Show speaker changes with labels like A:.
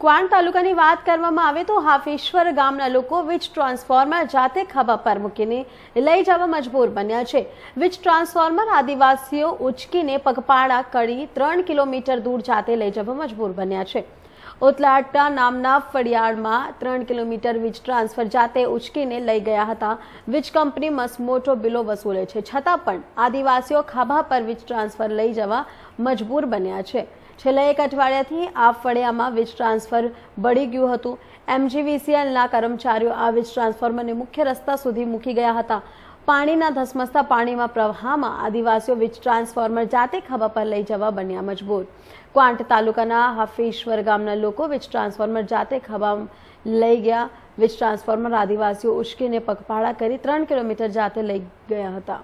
A: ક્વાંટ તાલુકાની વાત કરવામાં આવે તો હાફેશ્વર ગામના લોકો વીજ ટ્રાન્સફોર્મર જાતે ખભા પર મૂકીને લઈ જવા મજબૂર બન્યા છે. વીજ ટ્રાન્સફોર્મર આદિવાસીઓ ઉચકીને પગપાળા કરી ત્રણ કિલોમીટર દૂર જાતે લઈ જવા મજબૂર બન્યા છે. ઓતલાટા નામના ફળિયાળમાં ત્રણ કિલોમીટર વીજ ટ્રાન્સફર જાતે ઉચકીને લઈ ગયા હતા. વીજ કંપની મસમોટો બિલો વસૂલે છે. છતાં પણ આદિવાસીઓ ખાભા પર વીજ ટ્રાન્સફર લઈ જવા મજબૂર બન્યા છે. છેલ્લા એક અઠવાડિયાથી આ ફળિયામાં વીજ ટ્રાન્સફર બળી ગયું હતું. એમજીવીસીએલના કર્મચારીઓ આ વીજ ટ્રાન્સફોર્મરને મુખ્ય રસ્તા સુધી મૂકી ગયા હતા. પાણીના ધસમસતા પાણીમાં પ્રવાહમાં આદિવાસીઓ વીજ ટ્રાન્સફોર્મર જાતે ખભા પર લઈ જવા બન્યા મજબૂર. ક્વાંટ તાલુકાના હાફેશ્વર ગામના લોકો વીજ ટ્રાન્સફોર્મર જાતે ખભા લઈ ગયા. વીજ ટ્રાન્સફોર્મર આદિવાસીઓ ઉશ્કેને પગપાળા કરી ત્રણ કિલોમીટર જાતે લઈ ગયા હતા.